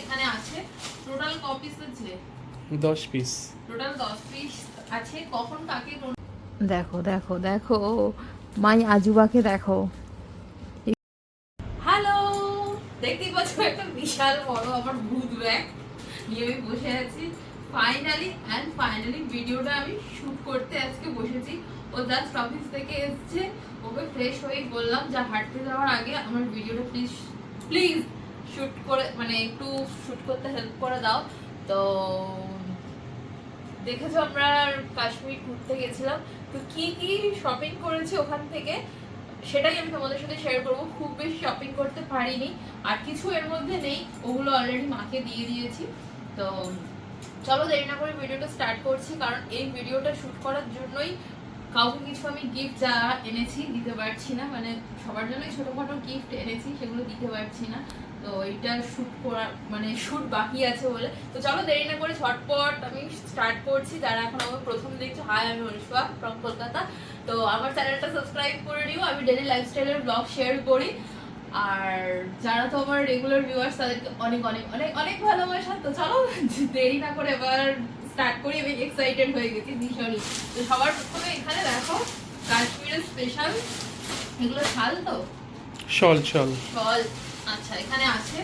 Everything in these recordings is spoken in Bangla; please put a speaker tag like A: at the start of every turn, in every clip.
A: এখানে আছে টোটাল কপিস আছে
B: দশ পিস
A: টোটাল দশ পিস আছে কখন কাকে
C: দেখো দেখো দেখো মাই আজুবাকে দেখো।
A: হ্যালো দেখতেই পাচ্ছ একটা বিশাল বড় আমার ভূত ব্যাগ নিয়ে আমি বসে আছি। ফাইনালি অ্যান্ড ফাইনালি ভিডিওটা আমি শুট করতে আজকে বসেছি। ও জাস্ট অফিস থেকে এসছে। ওকে ফ্রেশ হয়ে বললাম যা হাঁটতে যাওয়ার আগে আমার ভিডিওটা প্লিজ প্লিজ শুট করে মানে একটু শুট করতে হেল্প করে দাও। তো দেখেছ আমরা কাশ্মীর ঘুরতে গেছিলাম। তো কি কি শপিং করেছি ওখান থেকে, সেটাই আমি তোমাদের সাথে শেয়ার করব। খুব বেশি শপিং করতে পারিনি, আর কিছু এর মধ্যে নেই, ওগুলো অলরেডি মাকে দিয়ে দিয়েছি। তো চলো দেরি না করে ভিডিওটা স্টার্ট করছি, কারণ এই ভিডিওটা শুট করার জন্যই কাউকে কিছু আমি গিফট যা এনেছি দিতে পারছি না। মানে সবার জন্যই ছোটোখাটো গিফট এনেছি, সেগুলো দিতে পারছি না। তো এইটা শুট করা মানে শুট বাকি আছে বলে। তো চলো দেরি না করে ঝটপট আমি স্টার্ট করছি। যারা এখন আমার প্রথম দেখছ হাই আমি অনুষ্কা ফ্রম কলকাতা। তো আমার চ্যানেলটা সাবস্ক্রাইব করে নিও। আমি ডেলি লাইফস্টাইলের ব্লগ শেয়ার করি। আর যারা তো আমার রেগুলার ভিউয়ার্স তাদেরকে অনেক অনেক অনেক অনেক ভালোবাসা। তো চলো দেরি না করে এবার স্টার্ট করি। আমি এক্সাইটেড হয়ে গেছি ভীষণই তো সবার প্রথমে এখানে দেখো কাশ্মীরের স্পেশাল এগুলো শাল তো?
B: শল শল।
A: শল। আচ্ছা এখানে আছে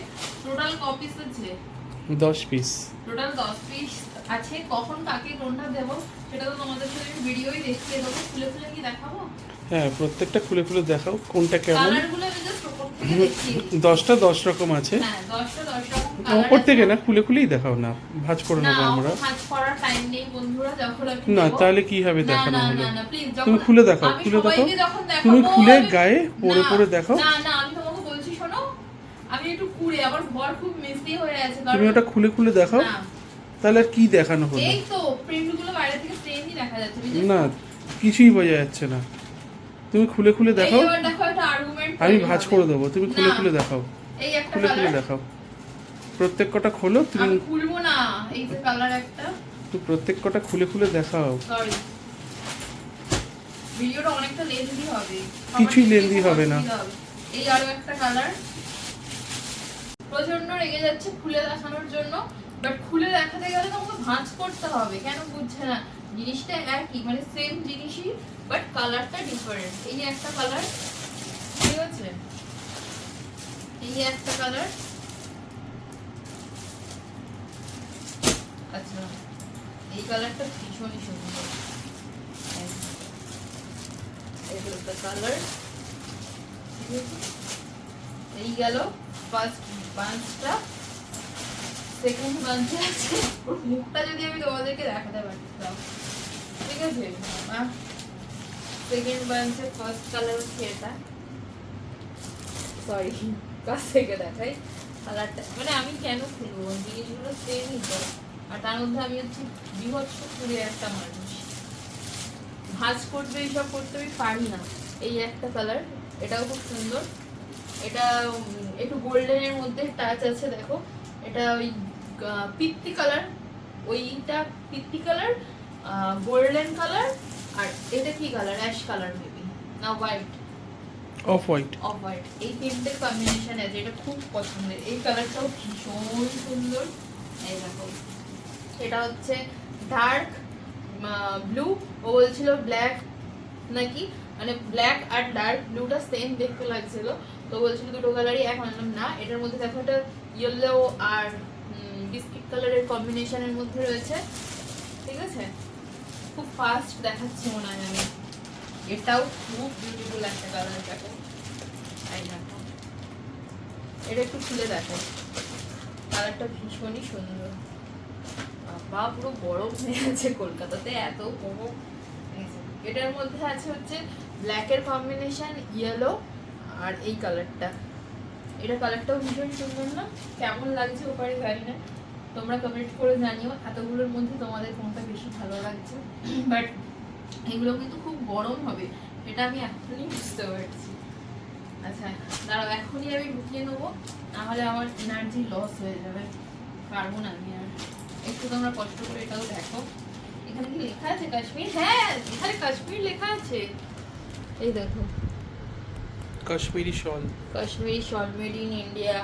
A: টোটাল কপিস আছে
B: দশ পিস।
A: টোটাল দশ পিস আছে কখন কাকে কোনটা দেবো সেটা তো তোমাদের সাথে ভিডিওই দেখিয়ে দেবো খুলে খুলে কি দেখাবো?
B: হ্যাঁ প্রত্যেকটা খুলে খুলে দেখাও কোনটা কেমন। দশটা দশ রকম আছে।
A: হ্যাঁ
B: ওপর থেকে না খুলে খুলেই দেখাও না ভাজ করে নেব আমরা। না তাহলে কি হবে দেখানো হলে? তুমি খুলে দেখাও খুলে দেখাও। তুমি খুলে গায়ে পরে পরে দেখাও
A: না না আমি তোমাকে বলছি শোনো আমি একটু কুড়ে আমার ঘর খুব মিস্তি হয়ে আছে
B: তুমি ওটা খুলে খুলে দেখাও। তাহলে আর কি দেখানো হলো?
A: এই তো প্রিন্টগুলো বাইরে থেকে সেমই দেখা যাচ্ছে
B: না কিছুই বোঝা যাচ্ছে না। তুমি খুলে খুলে দেখাও। আমি ভাজ করে দেবো তুমি খুলে খুলে দেখাও। খুলে খুলে দেখাও। প্রত্যেক কটা খোলো তুমি
A: খুলবো না এই যে কালার একটা।
B: তুমি প্রত্যেক কটা খুলে খুলে দেখাও।
A: ভিডিওটা অনেকটা লেন্দি হবে।
B: কিছুই
A: দেখতে
B: হবে না।
A: এই আরও একটা কালার প্রচণ্ড রেগে যাচ্ছে খুলে দেখানোর জন্য বাট খুলে দেখাতে গেলে তোমাকে ভাঁজ করতে হবে, কেন বুঝছে না? জিনিসটা একই মানে সেম জিনিসই বাট কালারটা ডিফারেন্ট এই একটা কালার ঠিক আছে এই একটা কালার আচ্ছা এই কালারটা ভীষণই সুন্দর। কালার এই গেল। ফার্স্ট বাঞ্চটা সেকেন্ড বাঞ্চে আছে। মুখটা যদি আমি তোমাদেরকে দেখাতে পারতাম ঠিক আছে? সেকেন্ড বাঞ্চে ফার্স্ট কালার হচ্ছে এটা। সরি কাছ থেকে দেখাই কালারটা মানে আমি কেন খুলবো? জিনিসগুলো সেমই তো। আর তার মধ্যে আমি হচ্ছে বিভৎস খুলে একটা মানুষ। ভাঁজ করবে, এইসব করতে আমি পারি না। এই একটা কালার এটাও খুব সুন্দর। এটা একটু গোল্ডেনের মধ্যে টাচ আছে দেখো। এটা ওই পিত্তি কালার ওইটা পিত্তি কালার গোল্ডেন কালার আর এটা কি কালার অ্যাশ কালার মেবি না white
B: off white
A: off white এই তিনটে কম্বিনেশন আছে এটা খুব পছন্দের। এই কালারটাও ভীষণ সুন্দর। এই দেখো। এটা হচ্ছে ডার্ক ব্লু ও বলছিল ব্ল্যাক নাকি? মানে ব্ল্যাক আর ডার্ক ব্লুটা সেম দেখতে লাগছিল। তো বলছিল দুটো কালারই এক আনলাম না। এটার মধ্যে দেখো একটা ইয়েলো আর বিস্কিট কালারের কম্বিনেশনের মধ্যে রয়েছে। ঠিক আছে? খুব ফাস্ট দেখাচ্ছি মনে হয় আমি। এটাও খুব বিউটিফুল একটা কালার দেখো। এই দেখো। এটা একটু খুলে দেখো। কালারটা ভীষণই সুন্দর। বাবা পুরো গরম হয়ে আছে কলকাতাতে এত যে, এটার মধ্যে আছে হচ্ছে ব্ল্যাকের কম্বিনেশন ইয়েলো আর এই কালারটা এটা কালারটাও ভীষণ সুন্দর না? কেমন লাগছে ওপারে জানি না তোমরা কমেন্ট করে জানিও। এতগুলোর মধ্যে তোমাদের কোনটা বেশি ভালো লাগছে। বাট এগুলো কিন্তু খুব গরম হবে। এটা আমি এখনই বুঝতে পারছি। আচ্ছা দাঁড়াও, এখনই আমি ঢুকিয়ে নেব। নাহলে আমার এনার্জি লস হয়ে যাবে। পারব না আমি আর। একটু তোমরা কষ্ট করে এটাও দেখো। এখানে কি লেখা আছে কাশ্মীর? হ্যাঁ এখানে কাশ্মীর লেখা আছে। এই দেখো।
B: Kashmiri shawl.
A: Kashmiri shawl made in India.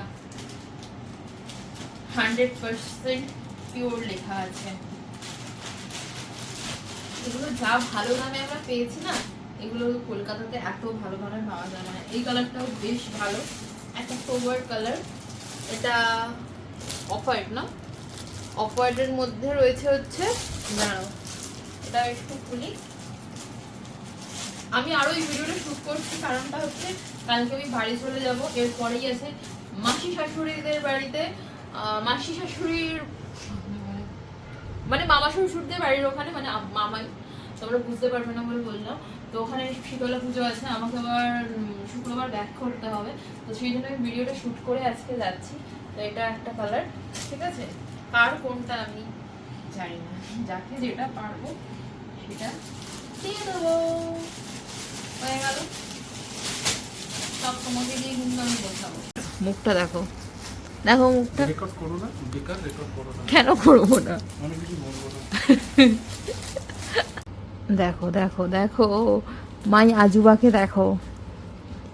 A: Hundred percent pure লেখা আছে। এগুলো যা ভালো দামে আমরা পেয়েছি না, এগুলো কলকাতাতে এত ভালো দামে পাওয়া যায়। না এই কালারটাও বেশ ভালো। একটা সোবার কালার এটা অফ হোয়াইট না? অফ হোয়াইটের মধ্যে রয়েছে হচ্ছে দাঁড়াও এটা একটু খুলি। আমি আরও এই ভিডিওটা শুট করছি, কারণটা হচ্ছে কালকে আমি বাড়ি চলে যাব। এরপরেই আছে মাসি শাশুড়িদের বাড়িতে। মাসি শাশুড়ির মানে মামা শ্বশুরদের বাড়ির ওখানে মানে মামাই। তোমরা বুঝতে পারবে না বলে বললাম। তো ওখানে শীতলা পুজো আছে, আমাকে আবার শুক্রবার ব্যাক করতে হবে। তো সেই জন্য আমি ভিডিওটা শুট করে আজকে যাচ্ছি। তো এটা একটা কালার ঠিক আছে? কার কোনটা আমি জানি না। যাকে যেটা পারব, সেটা দিয়ে দেবো। হয়ে গেল। সব তোমাকে দিয়ে কিন্তু আমি বোঝাবো
C: মুখটা দেখো। দেখো মুখটা।
B: রেকর্ড করো না বেকার রেকর্ড করো না।
C: কেন করব না?
B: আমি কিছু বলব না।
C: দেখো দেখো দেখো। মাই আজুবাকে দেখো।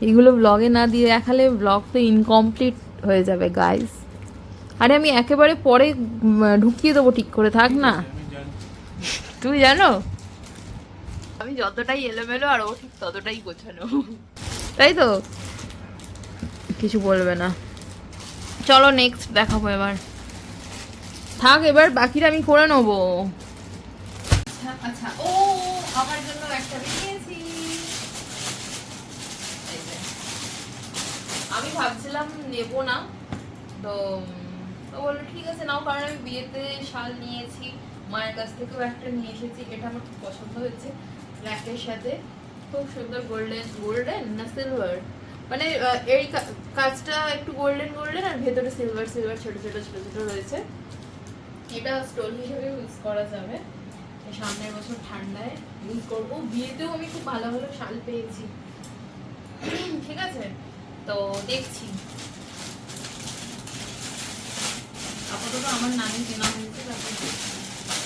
C: এগুলো ব্লগে না দিয়ে দেখালে ব্লগ তো ইনকমপ্লিট হয়ে যাবে গাইস আরে আমি একেবারে পরে ঢুকিয়ে দেবো ঠিক করে থাক না। তুমি জানো? আমি যতটাই এলোমেলো আর ও ঠিক ততটাই গোছানো। তাই তো? কিছু বলবে না। চলো নেক্সট দেখাবো এবার। থাক এবার বাকিটা আমি করে নেব।
A: আচ্ছা আচ্ছা ও আমার জন্য একটা নিয়েছি আমি ভাবছিলাম নেব না তো ও বলল ঠিক আছে নাও কারণ আমি বিয়েতে শাল নিয়েছি মায়ের কাছ থেকেও একটা নিয়ে এসেছি এটা আমার খুব পছন্দ হয়েছে। ব্ল্যাকের সাথে খুব সুন্দর গোল্ডেন গোল্ডেন না সিলভার মানে এই কাজটা একটু গোল্ডেন গোল্ডেন আর ভেতরে সিলভার সিলভার ছোট ছোট ছোট ছোট রয়েছে। এটা স্টোন হিসেবে ইউজ করা যাবে। সামনের বছর ঠান্ডায় ইউজ করব। বিয়েতেও আমি খুব ভালো ভালো শাল পেয়েছি। ঠিক আছে? তো দেখছি। আপাতত আমার নামে কেনা হয়েছে, তারপর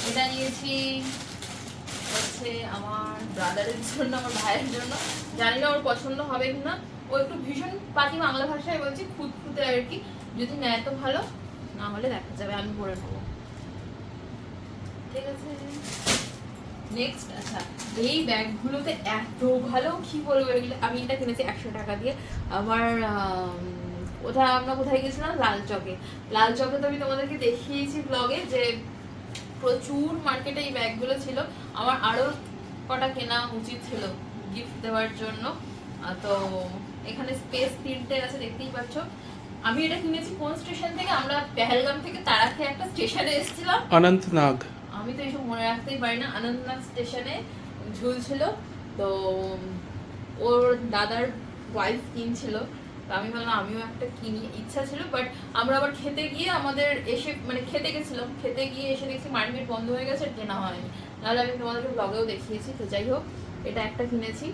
A: এটা নিয়েছি হচ্ছে আমার ব্রাদারের জন্য আমার ভাইয়ের জন্য। জানি না ওর পছন্দ হবে কিনা। ও একটু ভীষণ পাতি বাংলা ভাষায় বলছে খুঁতখুঁতে আর কি। যদি নেয় তো ভালো না হলে দেখা যাবে আমি পরে নেব। ঠিক আছে? নেক্সট আচ্ছা এই ব্যাগগুলোতে এত ভালো কি বলব এগুলো? আমি এটা কিনেছি একশো টাকা দিয়ে। আমার আম, ওটা আমরা কোথায় গেছিলাম? লাল চকে লাল চকে তো আমি তোমাদেরকে দেখিয়েছি ব্লগে যে প্রচুর মার্কেটে এই ব্যাগগুলো ছিল। আমার আরও কটা কেনা উচিত ছিল গিফট দেওয়ার জন্য। তো এখানে স্পেস তিনটে আছে দেখতেই পাচ্ছ। আমি এটা কিনেছি কোন স্টেশন থেকে? আমরা পেহেলগাম থেকে তারাখে একটা স্টেশনে এসেছিলাম।
B: অনন্ত নাগ
A: আমি তো এইসব মনে রাখতেই পারি না। আনন্দনাথ স্টেশনে ঝুলছিল। তো ওর দাদার ওয়াইফ কিনছিল। আমি বললাম আমিও একটা কিনি, ইচ্ছা ছিল বাট আমরা আবার খেতে গিয়ে আমাদের এসে মানে খেতে গেছিলাম, খেতে গিয়ে এসে দেখছি মার্কেট বন্ধ হয়ে গেছে কেনা হয়নি। নাহলে আমি তোমাদেরকে ব্লগেও দেখিয়েছি, তো যাই হোক, এটা একটা কিনেছি।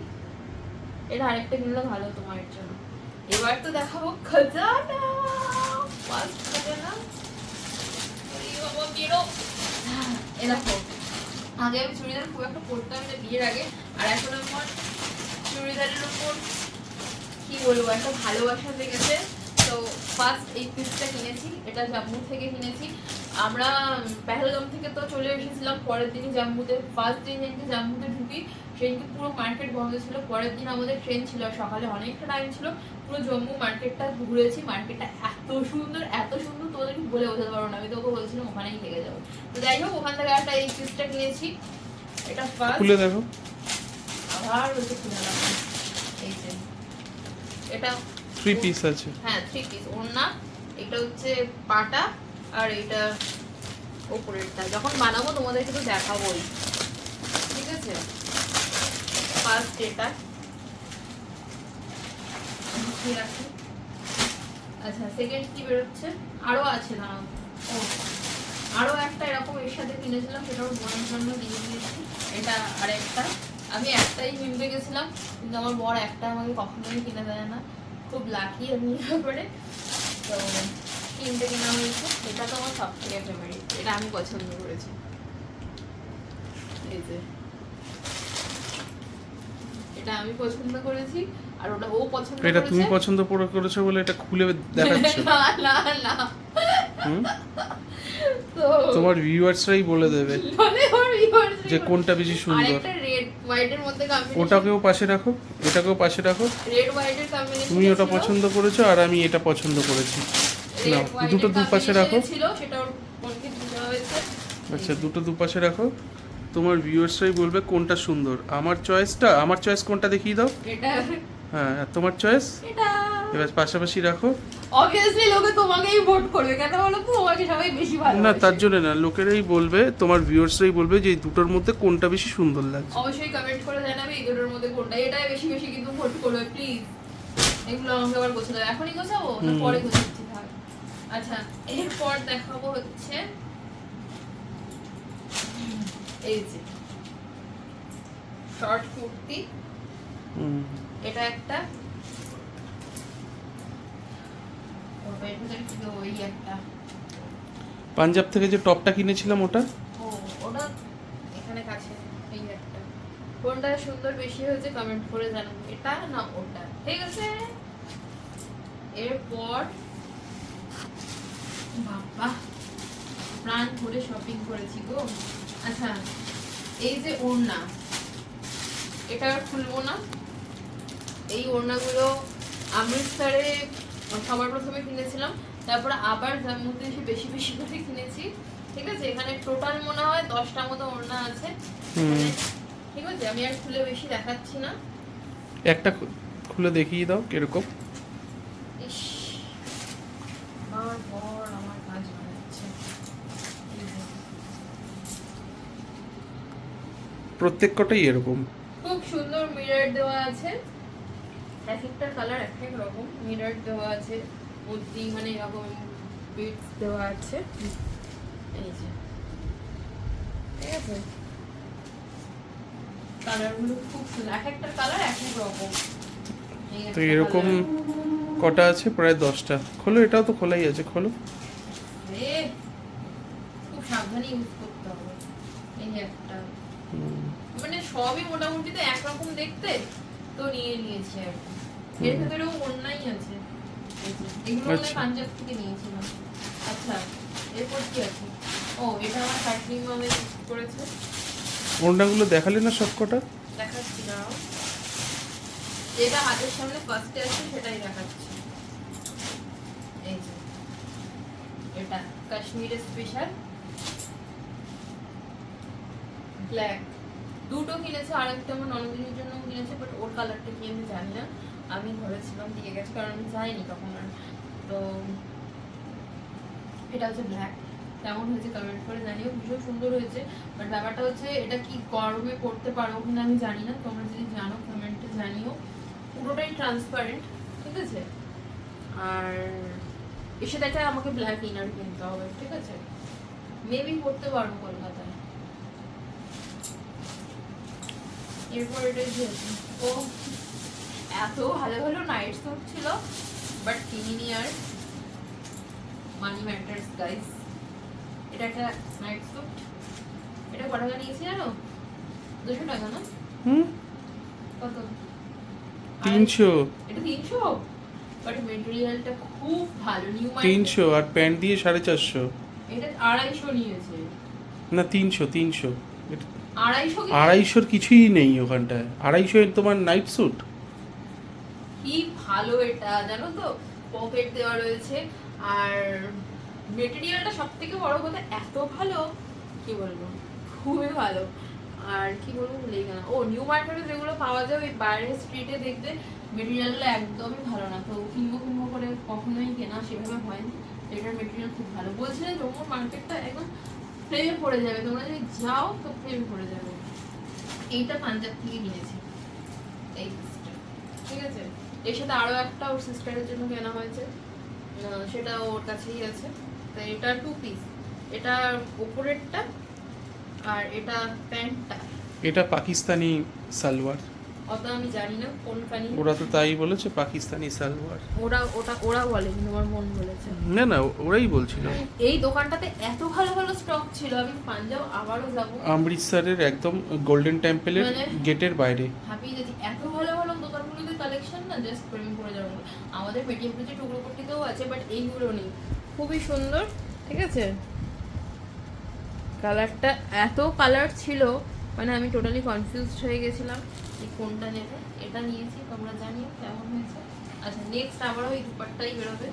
A: এটা আরেকটা কিনলে ভালো তোমার জন্য। এবার তো দেখাবো খাজানা! আগে আমি চুড়িদার খুব একটা পরতাম বিয়ের আগে, আর এখন আমার চুড়িদারের উপর কি বলব একটা ভালোবাসা লেগেছে তো ফার্স্ট এই পিসটা কিনেছি এটা জাম্মু থেকে কিনেছি। আমরা পেহেলগাম থেকে তো চলে এসেছিলাম পরের দিনই জাম্মুতে। ফার্স্ট দিন যেদিনকে জাম্মুতে ঢুকি সেদিনকে পুরো মার্কেট বন্ধ ছিল। পরের দিন আমাদের ট্রেন ছিল সকালে অনেকটা টাইম ছিল। পুরো জম্মু মার্কেটটা ঘুরেছি মার্কেটটা এত সুন্দর এত সুন্দর তোমাদেরকে বলে বোঝাতে পারব না। আমি তোকে বলছিলাম ওখানেই লেগে যাব। তো যাই হোক ওখান থেকে একটা এই পিসটা কিনেছি। এটা ফার্স্ট
B: খুলে দেখো।
A: আবার হচ্ছে খুলে যে এটা
B: থ্রি পিস আছে।
A: হ্যাঁ থ্রি পিস ওড়না এটা হচ্ছে পাটা আর এটা ওপরেরটা। যখন বানাবো তোমাদেরকে তো দেখাবোই। ঠিক আছে? ফার্স্ট এটা। আচ্ছা সেকেন্ড কি বেরোচ্ছে? আরও আছে না ও আরও একটা এরকম এর সাথে কিনেছিলাম সেটা ওর বোনের জন্য দিয়ে দিয়েছি। এটা আরেকটা। আমি একটাই কিনতে গেছিলাম কিন্তু আমার বর একটা আমাকে কখনোই কিনে দেয় না। খুব লাকি আমি ব্যাপারে। তো কিনতে কেনা হয়েছে এটা তো আমার সব থেকে ফেভারিট এটা আমি পছন্দ করেছি। এই যে। এটা আমি পছন্দ করেছি আর ওটা ও পছন্দ
B: এটা তুমি। পছন্দ করে করেছ বলে এটা খুলে দেখাচ্ছ?
A: না না না।
B: তোমার ভিউয়ার্সরাই বলে দেবে যে কোনটা বেশি সুন্দর।
A: হোয়াইটের মধ্যে কম্বিনেশন
B: ওটাকেও পাশে রাখো এটাকেও পাশে রাখো।
A: রেড হোয়াইটের কম্বিনেশন
B: তুমি ওটা পছন্দ করেছ আর আমি এটা পছন্দ করেছি। নাও দুটো দুপাশে রাখো।
A: ছিল সেটা ওর বোনকে দেওয়া হয়েছে।
B: আচ্ছা দুটো দুপাশে রাখো। তোমার ভিউয়ার্সরাই বলবে কোনটা সুন্দর। আমার চয়েসটা আমার চয়েস কোনটা দেখিয়ে দাও।
A: এটা
B: হ্যাঁ তোমার চয়েস
A: এটা
B: এবার পাশাপাশি রাখো।
A: অবভিয়াসলি লোকে তোমাকেই ভোট করবে। কেন বলো তো? তোমাকে সবাই বেশি ভালো
B: না তার জন্য না লোকেরাই বলবে তোমার ভিউয়ার্সরাই বলবে যে এই দুটোর মধ্যে কোনটা বেশি সুন্দর লাগছে।
A: অবশ্যই কমেন্ট করে জানাবে এই দুটোর মধ্যে কোনটা। এটাই বেশি বেশি কিন্তু ভোট করবে প্লিজ এগুলো আমাকে আবার গোছা দেবে এখনই গোছাবো? না পরে গোছাচ্ছি আচ্ছা এরপর দেখাবো হচ্ছে এই যে শর্ট কুর্তি। এটা একটা ও, এর ভিতরে কি দেবো? একটা
B: পাঞ্জাব থেকে যে টপটা কিনেছিলাম ওটা?
A: ওটা এখানে কাছে এই একটা। কোনটা সুন্দর বেশি হয়েছে কমেন্ট করে জানাব। এটা না ওটা? ঠিক আছে? এরপর বাবা প্রাণ করে শপিং করেছি গো। আচ্ছা এই যে ওড়না এটা আর খুলবো না? এই ওড়নাগুলো অমৃতসরে সবার প্রথমে কিনেছিলাম তারপরে আবার জাম্মুতে এসে বেশি বেশি করে কিনেছি ঠিক আছে? এখানে টোটাল মনে হয় দশটা মতো ওড়না আছে। ঠিক আছে? আমি আর খুলে বেশি দেখাচ্ছি না।
B: একটা খুলে দেখিয়ে দাও কীরকম।
A: ইস আমার বর আমার কাজ বানাচ্ছে। এই
B: প্রত্যেক কটাই এরকম।
A: খুব সুন্দর মিরর দেওয়া আছে। এক একটা কালার এক এক রকম মিরর দেওয়া আছে মূর্তি মানে এরকম বিটস দেওয়া আছে। এই যে। ঠিক আছে? কালারগুলো খুব সুন্দর। এক একটা কালার এক এক রকম।
B: তো এরকম কটা আছে? প্রায় দশটা। খোলো এটাও তো খোলাই আছে খোলো।
A: খুব সাবধানে ইউজ করতে হবে। এই একটা। মানে সবই মোটামুটি তো একরকম দেখতে। তো নিয়ে নিয়েছি আর এর ভেতরেও অন্যাই আছে। এগুলো মানে
B: আচ্ছা।
A: পাঞ্জাব থেকে নিয়েছিলাম। আচ্ছা এরপর কি আছে? ও এটা আমার কাটনি করেছে
B: ওড়নাগুলো দেখালে না সব কটা
A: দেখাচ্ছি না যেটা হাতের সামনে ফার্স্টে আছে সেটাই দেখাচ্ছি। এই যে এটা কাশ্মীরের স্পেশাল ব্ল্যাক দুটো কিনেছে আর একটা আমার ননদিনীর জন্য কিনেছে বাট ওর কালারটা কি আমি জানি না। আমি ধরেছিলাম দিয়ে গেছে, কারণ আমি যাইনি তখন আর। তো এটা হচ্ছে ব্ল্যাক কেমন হয়েছে কমেন্ট করে জানিও, ভীষণ সুন্দর হয়েছে। বাট ব্যাপারটা হচ্ছে, এটা কি গরমে করতে পারো কিনা আমি জানি না। তোমরা যদি জানো কমেন্টে জানিও। পুরোটাই ট্রান্সপারেন্ট ঠিক আছে? আর সাথে একটা আমাকে ব্ল্যাক ইনার কিনতে হবে, ঠিক আছে? মেবি করতে পারব কলকাতায়। এরপর এটা ও এত ভালো ভালো নাইট স্যুট ছিল বাট কিনিনি আর মানি ম্যাটার্স গাইস এটা একটা নাইট স্যুট এটা কত টাকা নিয়েছি জানো? দুশো টাকা না?
B: হুম?
A: কত?
B: তিনশো।
A: এটা তিনশো? বাট মেটেরিয়ালটা খুব ভালো নিউ
B: তিনশো আর প্যান্ট দিয়ে সাড়ে চারশো।
A: এটা আড়াইশো নিয়েছে।
B: না তিনশো তিনশো। আড়াইশোর কিছুই নেই ওখানটায়। আড়াইশো তোমার নাইট স্যুট
A: কি ভালো এটা জানো তো? পকেট দেওয়া রয়েছে। আর মেটেরিয়ালটা সব থেকে বড় কথা এত ভালো কি বলব? খুবই ভালো। আর কি বলব ভুলে গেলাম। ও নিউ মার্কেটে যেগুলো পাওয়া যায় ওই বাইরের স্ট্রিটে দেখবে মেটেরিয়ালটা একদমই ভালো না। তো কিনবো কিনবো করে কখনোই কেনা সেভাবে হয়নি। এটার মেটেরিয়াল খুব ভালো। বলছিলেন জম্মুর মার্কেটটা একদম প্রেমে পড়ে যাবে। তোমরা যদি যাও, তো প্রেমে পড়ে যাবে। এইটা পাঞ্জাব থেকে কিনেছি। এই। ঠিক আছে? এর সাথে আরও একটা ওর সিস্টারের জন্য কেনা হয়েছে। সেটা ওর কাছেই আছে। তো এটা টু পিস এটা ওপরেরটা আর এটা প্যান্টটা।
B: এটা পাকিস্তানি সালোয়ার।
A: অত আমি জানি না কোনখানি।
B: ওরা তো তাই বলেছে পাকিস্তানি সালোয়ার
A: ওরা ওটা ওরা বলে কিন্তু আমার মন বলেছে।
B: না না ওরাই বলছিল।
A: এই দোকানটাতে এত ভালো ভালো স্টক ছিল আমি পাঞ্জাব আবারও যাব।
B: অমৃতসরের একদম গোল্ডেন টেম্পলের গেটের বাইরে।
A: ভাবি যদি এত ভালো ভালো দোকানগুলোতে কালেকশন না জাস্ট প্রেমে পড়ে যাব। আমাদের পেটিএম পেজে টুকরো পট্টিতেও আছে বাট এইগুলো নেই। খুবই সুন্দর ঠিক আছে? কালারটা এত কালার ছিল মানে আমি টোটালি কনফিউজড হয়ে গেছিলাম। যে কোনটা নেবে এটা নিয়েছি তোমরা জানিও কেমন হয়েছে। আচ্ছা নেক্সট আবারও এই দুপাট্টাই বেরোবে।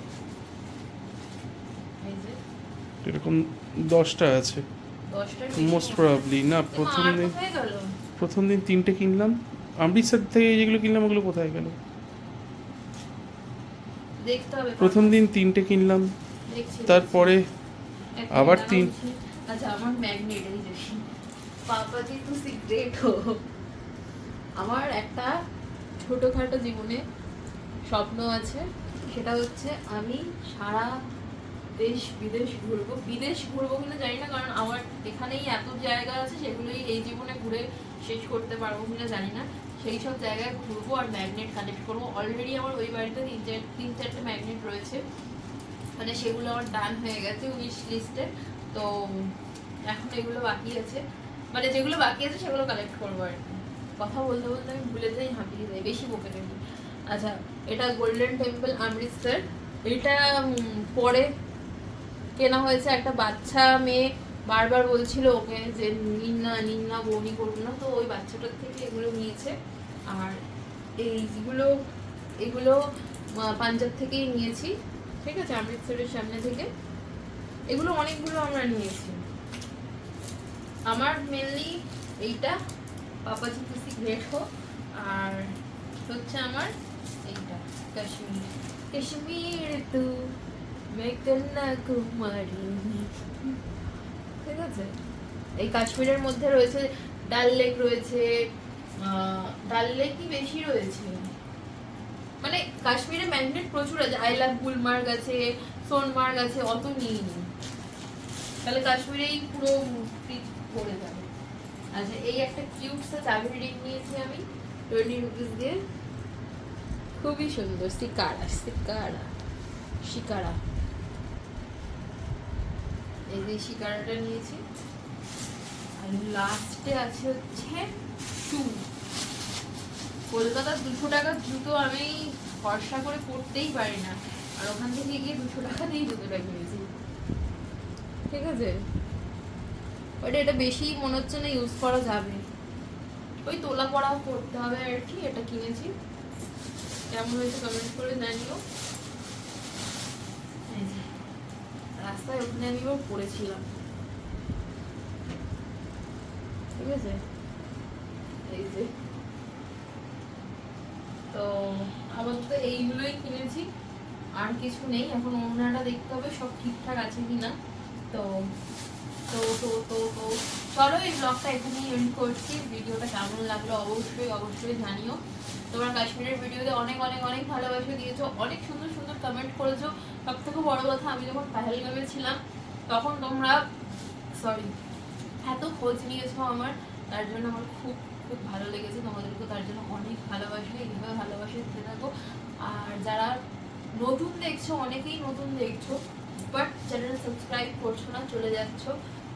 A: এই যে
B: এরকম দশটা আছে। মোস্ট প্রবাবলি না প্রথম দিন প্রথম দিন তিনটে কিনলাম। অমৃতসর থেকে যেগুলো কিনলাম ওগুলো কোথায় গেল? প্রথম দিন তিনটে কিনলাম। তারপরে আবার তিন-
A: আচ্ছা আমার ম্যাগনেট এই যে পাপা জি টু সিক্রেট হো আমার একটা ছোটোখাটো জীবনে স্বপ্ন আছে। সেটা হচ্ছে আমি সারা দেশ, বিদেশ ঘুরবো। বিদেশ ঘুরবো কিনা জানি না, কারণ আমার এখানেই এত জায়গা আছে সেগুলোই এই জীবনে ঘুরে শেষ করতে পারব কিনা জানি না। সেই সব জায়গায় ঘুরবো আর ম্যাগনেট কালেক্ট করব। অলরেডি আমার ওই বাড়িতে তিন চার, তিন চারটে ম্যাগনেট রয়েছে। মানে সেগুলো আমার ডান হয়ে গেছে উইশ লিস্টে তো এখন এগুলো বাকি আছে। মানে যেগুলো বাকি আছে সেগুলো কালেক্ট করব আর কি। কথা বলতে বলতে আমি ভুলে যাই, হাঁপিয়ে যাই, বেশি বকে নেই আচ্ছা এটা গোল্ডেন টেম্পল অমৃতসর এটা পরে কেনা হয়েছে একটা বাচ্চা মেয়ে, বারবার বলছিল ওকে যে নিন না নিন না বৌনি করব না, তো ওই বাচ্চাটার থেকে এগুলো নিয়েছে। আর এইগুলো, এগুলো পাঞ্জাব থেকেই নিয়েছি। ঠিক আছে অমৃতসরের সামনে থেকে। এগুলো অনেকগুলো আমরা নিয়েছি। আমার মেনলি এইটা, পাপাজি হোক আর হচ্ছে আমার এইটা, কাশ্মীর। কাশ্মীর তু কন্যাকুমারী ঠিক আছে? এই কাশ্মীরের মধ্যে রয়েছে, ডাল লেক রয়েছে ডাল লেকই বেশি রয়েছে। মানে কাশ্মীরে ম্যাগনেট প্রচুর আছে। আই লাভ গুলমার্গ আছে, সোনমার্গ আছে, অত নিয়ে নি তাহলে কাশ্মীরেই পুরো করে যাবে। আচ্ছা এই একটা কিউট সা চাবি রিং নিয়েছি আমি টোয়েন্টি রুপিস দিয়ে। খুবই সুন্দর সিকারা সিকারা শিকারা। এই যে শিকারাটা নিয়েছি। আর লাস্টে আছে হচ্ছে শু কলকাতার দুশো টাকার জুতো আমি ভরসা করে পরতেই পারি না। আর ওখান থেকে গিয়ে দুশো টাকা দিয়েই জুতোটা কিনেছি। ঠিক আছে? ওটা এটা বেশি মনে হচ্ছে না ইউজ করা যাবে। ওই তোলা পড়াও করতে হবে আর কি, এটা কিনেছি। কেমন হয়েছে কমেন্ট করে জানিও। রাস্তায় ওখানে আমি এবার পড়েছিলাম। ঠিক আছে? এই যে। তো আপাতত এইগুলোই কিনেছি। আর কিছু নেই, এখন অন্যটা দেখতে হবে, সব ঠিকঠাক আছে কিনা। তো তো তো তো তো। চলো এই ব্লগটা এখানেই এন্ড করছি। ভিডিওটা কেমন লাগল অবশ্যই অবশ্যই জানিও। তোমরা কাশ্মীরের ভিডিওতে অনেক অনেক অনেক ভালোবাসা দিয়েছ। অনেক সুন্দর সুন্দর কমেন্ট করেছ। সব থেকে বড় কথা, আমি যখন পাহেলগামে ছিলাম, তখন তোমরা সরি এত খোঁজ নিয়েছো আমার। তার জন্য আমার খুব খুব ভালো লেগেছে। তোমাদেরকে তার জন্য অনেক ভালোবাসা। এইভাবে ভালোবাসা দিতে থাকো। আর যারা নতুন দেখছ, অনেকেই নতুন দেখছ বাট চ্যানেল সাবস্ক্রাইব করছ না, চলে যাচ্ছ।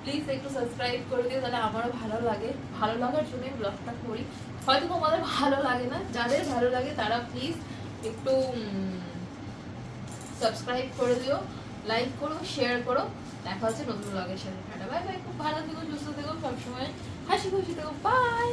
A: প্লিজ একটু সাবস্ক্রাইব করে দিও, তাহলে আমারও ভালো লাগে। ভালো লাগার জন্য ব্লগটা করি। হয়তো তোমাদের ভালো লাগে না, যাদের ভালো লাগে তারা প্লিজ একটু সাবস্ক্রাইব করে দিও লাইক করো শেয়ার করো। দেখা হচ্ছে নতুন ব্লগের সাথে। বাই বাই খুব ভালো থেকো, সুস্থ থেকো, সবসময় হাসি খুশি থেকো। বাই